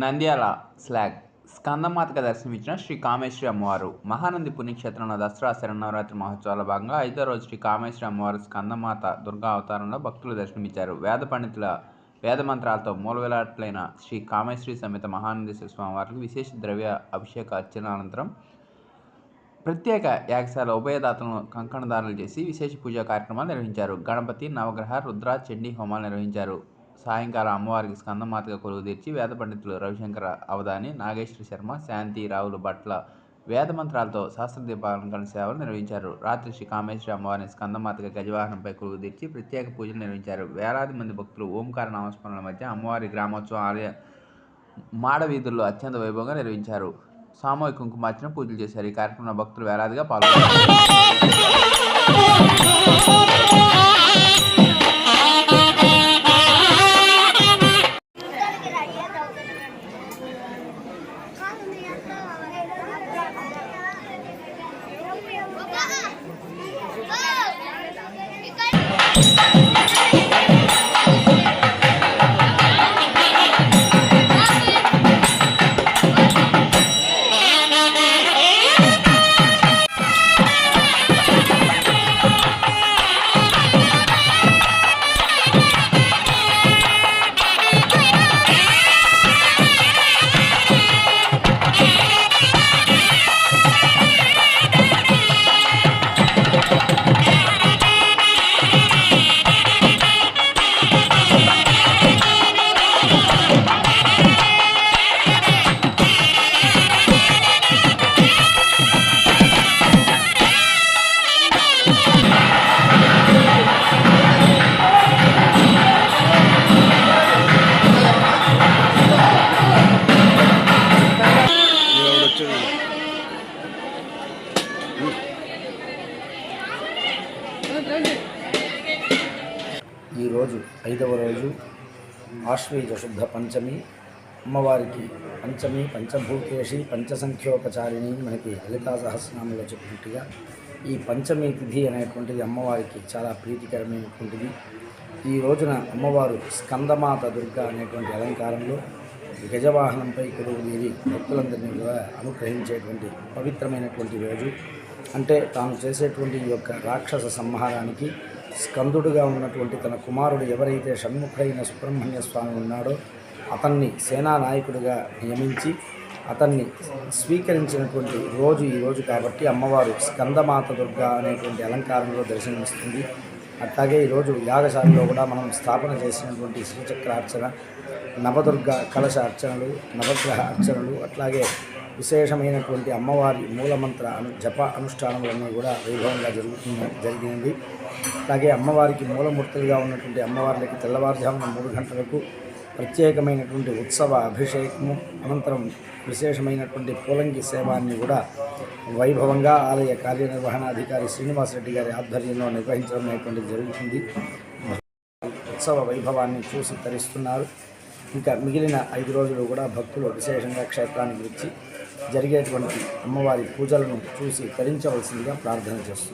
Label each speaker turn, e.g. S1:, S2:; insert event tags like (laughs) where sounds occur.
S1: నంద్యాల స్లాగ్. స్కందమాతక దర్శనమిచ్చిన శ్రీ కామేశ్వరి అమ్మవారు. మహానంది పుణ్యక్షేత్రంలో దసరా శరణవరాత్రి మహోత్సవాల భాగంగా ఐదో రోజు శ్రీ కామేశ్వరి అమ్మవారు స్కందమాత దుర్గా అవతారంలో భక్తులు దర్శనమిచ్చారు. వేద పండితుల వేద మంత్రాలతో మూలవిలాట్లైన శ్రీ కామేశ్వరి సమేత మహానందేశ్వర స్వామివారికి విశేష ద్రవ్య అభిషేక అర్చన అనంతరం ప్రత్యేక యాగశాల ఉభయదాతలను కంకణదారులు చేసి విశేష పూజా కార్యక్రమాలు నిర్వహించారు. గణపతి నవగ్రహ రుద్ర చండీ హోమాలు నిర్వహించారు. సాయంకాలం అమ్మవారికి స్కందమాతగా కొలువు తీర్చి వేద పండితులు రవిశంకర అవధాని నాగేశ్వర శర్మ శాంతి రావులు భట్ల వేద మంత్రాలతో శాస్త్రదీపాలంకరణ సేవలు నిర్వహించారు. రాత్రి శ్రీ కామేశ్వరి అమ్మవారిని స్కందమాతగా గజవాహనంపై కొలువు తీర్చి ప్రత్యేక పూజలు నిర్వహించారు. వేలాది మంది భక్తులు ఓంకార నామస్మరణల మధ్య అమ్మవారి గ్రామోత్సవం ఆలయ మాడ వీధుల్లో అత్యంత వైభవంగా నిర్వహించారు. సామూహిక కుంకుమార్చన పూజలు చేశారు. ఈ కార్యక్రమంలో భక్తులు వేలాదిగా పాల్గొన్నారు. Yeah. (laughs)
S2: ఈరోజు ఐదవ రోజు ఆశ్వీజ శుద్ధ పంచమి. అమ్మవారికి పంచమి పంచభూతేషి పంచసంఖ్యోపచారిణి మనకి లలితా సహస్రనామంలో చెప్పినట్టుగా ఈ పంచమి తిథి అనేటువంటిది అమ్మవారికి చాలా ప్రీతికరమైనటువంటిది. ఈ రోజున అమ్మవారు స్కందమాత దుర్గా అనేటువంటి అలంకారంలో గజవాహనంపై కొడుకు మీది భక్తులందరినీ కూడా అనుగ్రహించేటువంటి పవిత్రమైనటువంటి రోజు. అంటే తాను చేసేటువంటి ఈ యొక్క రాక్షస సంహారానికి స్కందుడుగా ఉన్నటువంటి తన కుమారుడు ఎవరైతే షణ్ముఖైన సుబ్రహ్మణ్య స్వామి ఉన్నాడో అతన్ని సేనా నాయకుడిగా నియమించి అతన్ని స్వీకరించినటువంటి రోజు ఈ రోజు కాబట్టి అమ్మవారు స్కందమాత దుర్గా అనేటువంటి అలంకారంలో దర్శనమిస్తుంది. అట్లాగే ఈరోజు యాగశాలలో కూడా మనం స్థాపన చేసినటువంటి శ్రీచక్రార్చన నవదుర్గ కలశ అర్చనలు నవగ్రహ అర్చనలు అట్లాగే విశేషమైనటువంటి అమ్మవారి మూలమంత్ర అను జప అనుష్ఠానములన్నీ కూడా వైభవంగా జరుగుతున్న జరిగింది అలాగే అమ్మవారికి మూలమూర్తులుగా ఉన్నటువంటి అమ్మవార్లకి తెల్లవారుజామున మూడు గంటలకు ప్రత్యేకమైనటువంటి ఉత్సవ అభిషేకము అనంతరం విశేషమైనటువంటి పూలంగి సేవాన్ని కూడా వైభవంగా ఆలయ కార్యనిర్వహణాధికారి శ్రీనివాసరెడ్డి గారి ఆధ్వర్యంలో నిర్వహించడం అనేటువంటిది జరుగుతుంది. ఉత్సవ వైభవాన్ని చూసి తరిస్తున్నారు. ఇంకా మిగిలిన ఐదు రోజులు కూడా భక్తులు విశేషంగా క్షేత్రానికి వచ్చి జరిగేటువంటి అమ్మవారి పూజలను చూసి తరించవలసిందిగా ప్రార్థన చేస్తున్నారు.